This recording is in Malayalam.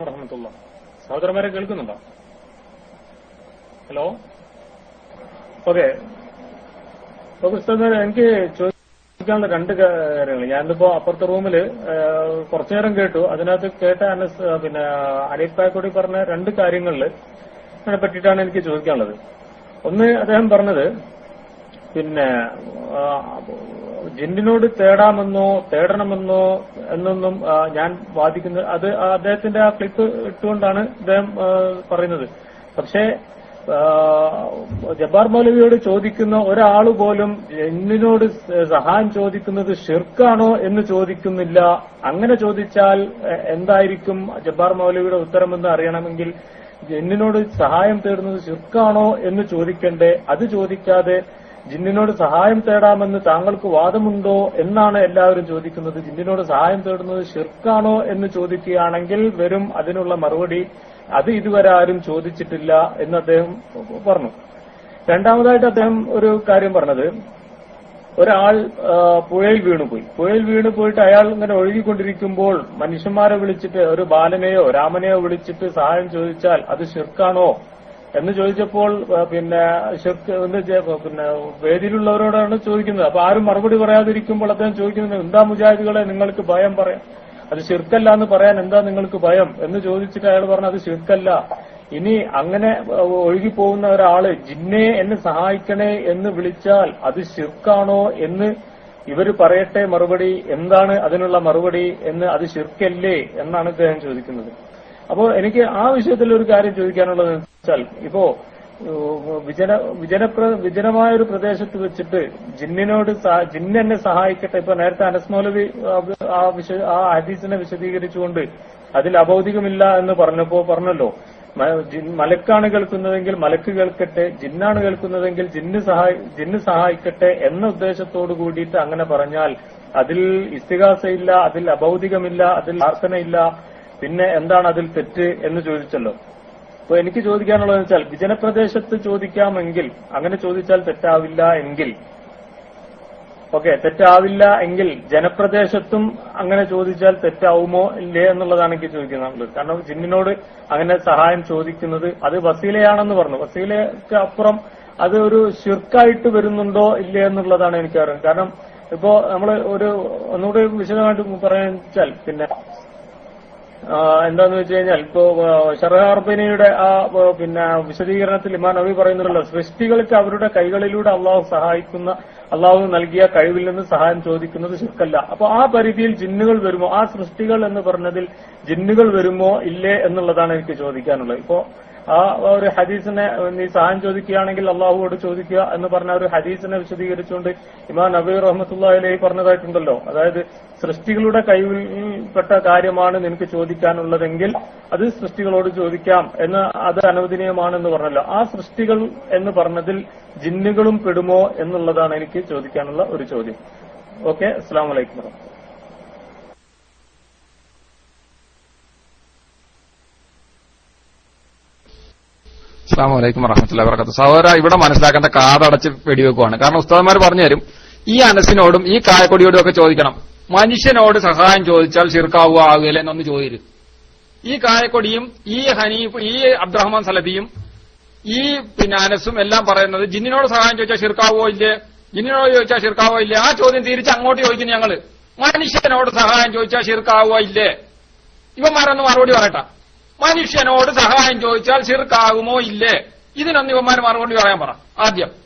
സഹോദരന്മാരെ കേൾക്കുന്നുണ്ടോ? ഹലോ? ഓക്കെ. എനിക്ക് ചോദിക്കാനുള്ള രണ്ട് കാര്യങ്ങൾ ഞാനിപ്പോ അപ്പുറത്തെ റൂമിൽ കുറച്ചു നേരം കേട്ടു. അതിനകത്ത് കേട്ട അനസ് പിന്നെ അലിപ്പായക്കൂടി പറഞ്ഞ രണ്ട് കാര്യങ്ങളിൽ അതിനെ പറ്റിയിട്ടാണ് എനിക്ക് ചോദിക്കാനുള്ളത്. ഒന്ന് അദ്ദേഹം പറഞ്ഞത് പിന്നെ ജിന്നിനോട് തേടാമെന്നോ തേടണമെന്നോ എന്നൊന്നും ഞാൻ വാദിക്കുന്നത് അത് അദ്ദേഹത്തിന്റെ ആ ക്ലിപ്പ് ഇട്ടുകൊണ്ടാണ് അദ്ദേഹം പറയുന്നത്. പക്ഷേ ജബ്ബാർ മൗലവിയോട് ചോദിക്കുന്ന ഒരാൾ പോലും ജിന്നിനോട് സഹായം ചോദിക്കുന്നത് ഷിർക്കാണോ എന്ന് ചോദിക്കുന്നില്ല. അങ്ങനെ ചോദിച്ചാൽ എന്തായിരിക്കും ജബ്ബാർ മൗലവിയുടെ ഉത്തരമെന്ന് അറിയണമെങ്കിൽ ജിന്നിനോട് സഹായം തേടുന്നത് ഷിർക്കാണോ എന്ന് ചോദിക്കണ്ടേ. അത് ചോദിക്കാതെ ജിന്നിനോട് സഹായം തേടാമെന്ന് താങ്കൾക്ക് വാദമുണ്ടോ എന്നാണ് എല്ലാവരും ചോദിക്കുന്നത്. ജിന്നിനോട് സഹായം തേടുന്നത് ഷിർക്കാണോ എന്ന് ചോദിക്കുകയാണെങ്കിൽ വരും അതിനുള്ള മറുപടി അത് ഇതുവരെ ആരും ചോദിച്ചിട്ടില്ല എന്ന് അദ്ദേഹം പറഞ്ഞു. രണ്ടാമതായിട്ട് അദ്ദേഹം ഒരു കാര്യം പറഞ്ഞത്. ഒരാൾ പുഴയിൽ വീണുപോയി. പുഴയിൽ വീണു പോയിട്ട് അയാൾ ഇങ്ങനെ ഒഴുകിക്കൊണ്ടിരിക്കുമ്പോൾ മനുഷ്യന്മാരെ വിളിച്ചിട്ട് ഒരു ബാലനെയോ രാമനെയോ വിളിച്ചിട്ട് സഹായം ചോദിച്ചാൽ അത് ഷിർക്കാണോ എന്ന് ചോദിച്ചപ്പോൾ പിന്നെ പിന്നെ വേദിയിലുള്ളവരോടാണ് ചോദിക്കുന്നത്. അപ്പൊ ആരും മറുപടി പറയാതിരിക്കുമ്പോൾ അദ്ദേഹം ചോദിക്കുന്നത് എന്താ മുജാഹിദുകളെ നിങ്ങൾക്ക് ഭയം പറയാം അത് ശിർക്കല്ല എന്ന് പറയാൻ എന്താ നിങ്ങൾക്ക് ഭയം? എന്ന് ചോദിച്ചിട്ട് അയാൾ പറഞ്ഞു അത് ശിർക്കല്ല. ഇനി അങ്ങനെ ഒഴുകി പോകുന്ന ഒരാൾ ജിന്നെ എന്നെ സഹായിക്കണേ എന്ന് വിളിച്ചാൽ അത് ശിർക്കാണോ എന്ന് ഇവർ പറയട്ടെ മറുപടി. എന്താണ് അതിനുള്ള മറുപടി എന്ന് അത് ശിർക്കല്ലേ? എന്നാണ് അദ്ദേഹം ചോദിക്കുന്നത്. അപ്പോൾ എനിക്ക് ആ വിഷയത്തിൽ ഒരു കാര്യം ചോദിക്കാനുള്ളത് വെച്ചാൽ ഇപ്പോ വിജന വിജനപ്ര വിജനമായ ഒരു പ്രദേശത്ത് വെച്ചിട്ട് ജിന്നിനോട് ജിന്നെന്നെ സഹായിക്കട്ടെ ഇപ്പൊ നേരത്തെ അനസ് മൗലവി ആ- വിശ ആ ഹദീസിനെ വിശദീകരിച്ചുകൊണ്ട് അതിൽ അബൗദികമില്ല എന്ന് പറഞ്ഞപ്പോ പറഞ്ഞല്ലോ. മലക്കാണ് കേൾക്കുന്നതെങ്കിൽ മലക്ക് കേൾക്കട്ടെ ജിന്നാണ് കേൾക്കുന്നതെങ്കിൽ ജിന്ന് സഹായി ജിന്ന് സഹായിക്കട്ടെ എന്ന ഉദ്ദേശത്തോടു കൂടിയിട്ട് അങ്ങനെ പറഞ്ഞാൽ അതിൽ ഇസ്തിഹാസയില്ല അതിൽ അബൗദികമില്ല അതിൽ പ്രാർത്ഥനയില്ല പിന്നെ എന്താണ് അതിൽ തെറ്റ് എന്ന് ചോദിച്ചല്ലോ? അപ്പൊ എനിക്ക് ചോദിക്കാനുള്ളത് വെച്ചാൽ വിജനപ്രദേശത്ത് ചോദിക്കാമെങ്കിൽ അങ്ങനെ ചോദിച്ചാൽ തെറ്റാവില്ല എങ്കിൽ ഓക്കെ തെറ്റാവില്ല എങ്കിൽ ജനപ്രദേശത്തും അങ്ങനെ ചോദിച്ചാൽ തെറ്റാവുമോ ഇല്ലേ എന്നുള്ളതാണ് എനിക്ക് ചോദിക്കുന്നത് കാരണം ജിന്നിനോട് അങ്ങനെ സഹായം ചോദിക്കുന്നത് അത് വസീലയാണെന്ന് പറഞ്ഞു. വസീലയ്ക്ക് അപ്പുറം അത് ഒരു ശിർക്കായിട്ട് വരുന്നുണ്ടോ ഇല്ലേ എന്നുള്ളതാണ് എനിക്ക് അറിയുന്നത് കാരണം ഇപ്പോ നമ്മൾ ഒരു ഒന്നുകൂടി വിശദമായിട്ട് പറയാൻ വെച്ചാൽ പിന്നെ എന്താന്ന് വെച്ച് കഴിഞ്ഞാൽ ഇപ്പോ ഷറഹാർബിനിയുടെ ആ ആ, പിന്നെ വിശദീകരണത്തിൽ ഇമാൻ നബി പറയുന്നുണ്ടല്ലോ സൃഷ്ടികൾക്ക് അവരുടെ കൈകളിലൂടെ അള്ളാഹു സഹായിക്കുന്ന അള്ളാഹു നൽകിയ കഴിവിൽ നിന്ന് സഹായം ചോദിക്കുന്നത് ശുക്കല്ല അപ്പൊ ആ പരിധിയിൽ ജിന്നുകൾ വരുമോ? ആ സൃഷ്ടികൾ എന്ന് പറഞ്ഞതിൽ ജിന്നുകൾ വരുമോ ഇല്ലേ എന്നുള്ളതാണ് എനിക്ക് ചോദിക്കാനുള്ളത്. ഇപ്പോ ആ ഒരു ഹദീസിനെ നീ സഹായം ചോദിക്കുകയാണെങ്കിൽ അള്ളാഹുവോട് ചോദിക്കുക എന്ന് പറഞ്ഞ ഒരു ഹദീസിനെ വിശദീകരിച്ചുകൊണ്ട് ഇമാം നബീർ അലൈഹി പറഞ്ഞതായിട്ടുണ്ടല്ലോ. അതായത് സൃഷ്ടികളുടെ കൈവിൽപ്പെട്ട കാര്യമാണ് നിനക്ക് ചോദിക്കാനുള്ളതെങ്കിൽ അത് സൃഷ്ടികളോട് ചോദിക്കാം എന്ന് അത് അനുവദനീയമാണെന്ന് പറഞ്ഞല്ലോ. ആ സൃഷ്ടികൾ എന്ന് പറഞ്ഞതിൽ ജിന്നുകളും പെടുമോ എന്നുള്ളതാണ് എനിക്ക് ചോദിക്കാനുള്ള ഒരു ചോദ്യം. ഓക്കെ അസ്സാം വലൈക്കും വറഹ്മത്തുള്ളാഹി. അസ്സാം വലൈക്കും വറഹമത്തുള്ള വർക്കത്ത് സഹോദര ഇവിടെ മനസ്സിലാക്കേണ്ട കാതടച്ച് വെടിവെക്കുവാണ്. കാരണം ഉസ്താദന്മാർ പറഞ്ഞു തരും ഈ അനസിനോടും ഈ കായക്കൊടിയോടും ഒക്കെ ചോദിക്കണം. മനുഷ്യനോട് സഹായം ചോദിച്ചാൽ ഷിർക്കാവുക ആകുകയില്ല എന്നൊന്ന് ചോദിരും. ഈ കായക്കൊടിയും ഈ ഹനീഫ് ഈ അബ്ദുറഹ്മാൻ സലഫിയും ഈ പിന്നെ അനസും എല്ലാം പറയുന്നത് ജിന്നിനോട് സഹായം ചോദിച്ചാൽ ഷിർക്കാവോ ഇല്ലേ? ജിന്നിനോട് ചോദിച്ചാൽ ഷിർക്കാവോ ഇല്ലേ? ആ ചോദ്യം തിരിച്ച് അങ്ങോട്ട് ചോദിക്കുന്നു ഞങ്ങൾ. മനുഷ്യനോട് സഹായം ചോദിച്ചാൽ ഷിർക്കാവോ ഇല്ലേ? ഇവന്മാരൊന്ന് മറുപടി പറയട്ടെ. മനുഷ്യനോട് സഹായം ചോദിച്ചാൽ ചെറുക്കാകുമോ ഇല്ലേ? ഇതിനൊന്ന് ഇവന്മാർ മറുപടി പറയാൻ പറ. ആദ്യം.